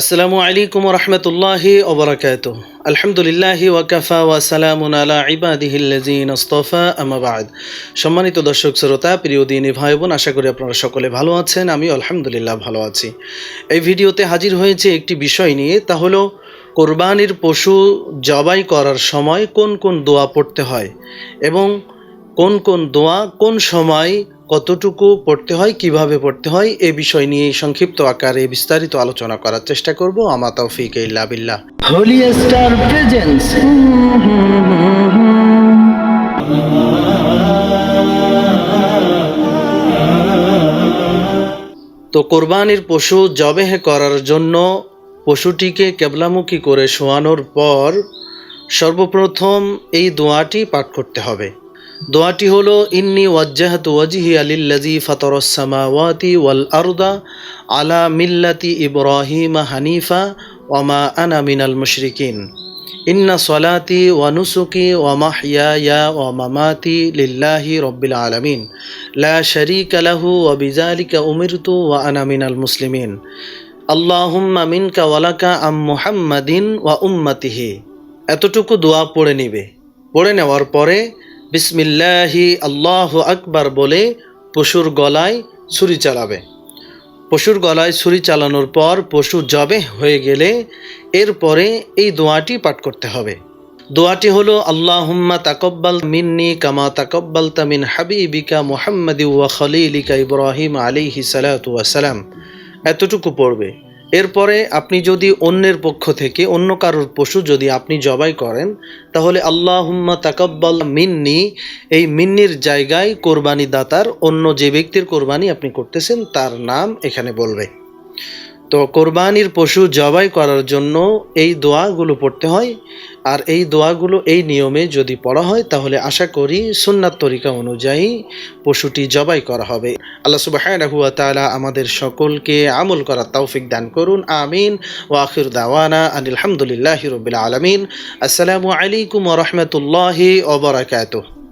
আসসালামু আলাইকুম রহমতুল্লাহি ওবরাকাত আলহামদুলিল্লাহ ওয়াকাফা ওয়া সালামুন আলা ইবাদিহিল্লাযিন আস্তফা, আম্মা বাদ। সম্মানিত দর্শক, শ্রোতা, প্রিয় দিনী ভাই বোন আশা করি আপনারা সকলে ভালো আছেন আমি আলহামদুলিল্লাহ ভালো আছি। এই ভিডিওতে হাজির হয়েছে একটি বিষয় নিয়ে, তা হলো কোরবানির পশু জবাই করার সময় কোন কোন দোয়া পড়তে হয় এবং কোন কোন দোয়া কোন সময় কতটুকু পড়তে হয় কীভাবে পড়তে হয় এ বিষয় নিয়ে সংক্ষিপ্ত আকারে বিস্তারিত আলোচনা করার চেষ্টা করব। আমা তৌফিক ইল্লা বিল্লাহ। হোলি স্টার প্রেজেন্স তো কোরবানির পশু জবেহ করার জন্য পশুটিকে কেবলামুখী করে শোয়ানোর পর সর্বপ্রথম এই দোয়াটি পাঠ করতে হবে। দোয়াটি হলো, ইন্নি ওয়াজ্জাহাতু ওয়াজহি আলিল্লাজি ফাতরস সামাওয়াতি ওয়াল আরদা আলা মিল্লাতি ইব্রাহিম হানিফা ওয়ামা আনা মিনাল মুশরিকিন। ইন্না সলাতি ওয়া নুসুকি ওয়া মামাতি লিল্লাহি রব্বিল আলামিন। লা শারীকা লাহু ওয়া বিযালিকা উমিরতু ওয়া আনা মিনাল মুসলিমিন। আল্লাহুম্মা মিনকা ওয়ালাকা আম মুহাম্মাদিন ওয়া উম্মাতিহি। এতটুকু দোয়া পড়ে নিবে। পড়ে নেওয়ার পরে বিসমিল্লাহি আল্লাহ আকবার বলে পশুর গলায় ছুরি চালাবে। পশুর গলায় ছুরি চালানোর পর পশু জবে হয়ে গেলে এরপরে এই দোয়াটি পাঠ করতে হবে। দোয়াটি হলো, আল্লাহুম্মা তাকব্বাল মিন্নি কামা তাকব্বাল তামিন হাবিবিকা মুহাম্মাদি ওয়া খলিলিকা ইব্রাহিম আলাইহি সালাতু ওয়াসালাম। এতটুকু পড়বে। এরপরে আপনি যদি অন্যের পক্ষ থেকে, অন্য কারোর পশু যদি আপনি জবাই করেন, তাহলে আল্লাহুম্মা তাকাব্বাল মিন্নি, এই মিন্নির জায়গায় কোরবানি দাতার অন্য যে ব্যক্তির কোরবানি আপনি করতেছেন, তার নাম এখানে বলবে। তো কোরবানির পশু জবাই করার জন্য এই দোয়াগুলো পড়তে হয়। আর এই দোয়াগুলো এই নিয়মে যদি পড়া হয়, তাহলে আশা করি সুন্নাত তরিকা অনুযায়ী পশুটি জবাই করা হবে। আল্লাহ সুবাহানাহু ওয়া তাআলা আমাদের সকলকে আমল করার তৌফিক দান করুন। আমিন। ওয়া আখির দাওয়ানা আনিল হামদুলিল্লাহি রাব্বিল আলামিন। আসসালামু আলাইকুম রাহমাতুল্লাহি ওয়া বারাকাতুহু।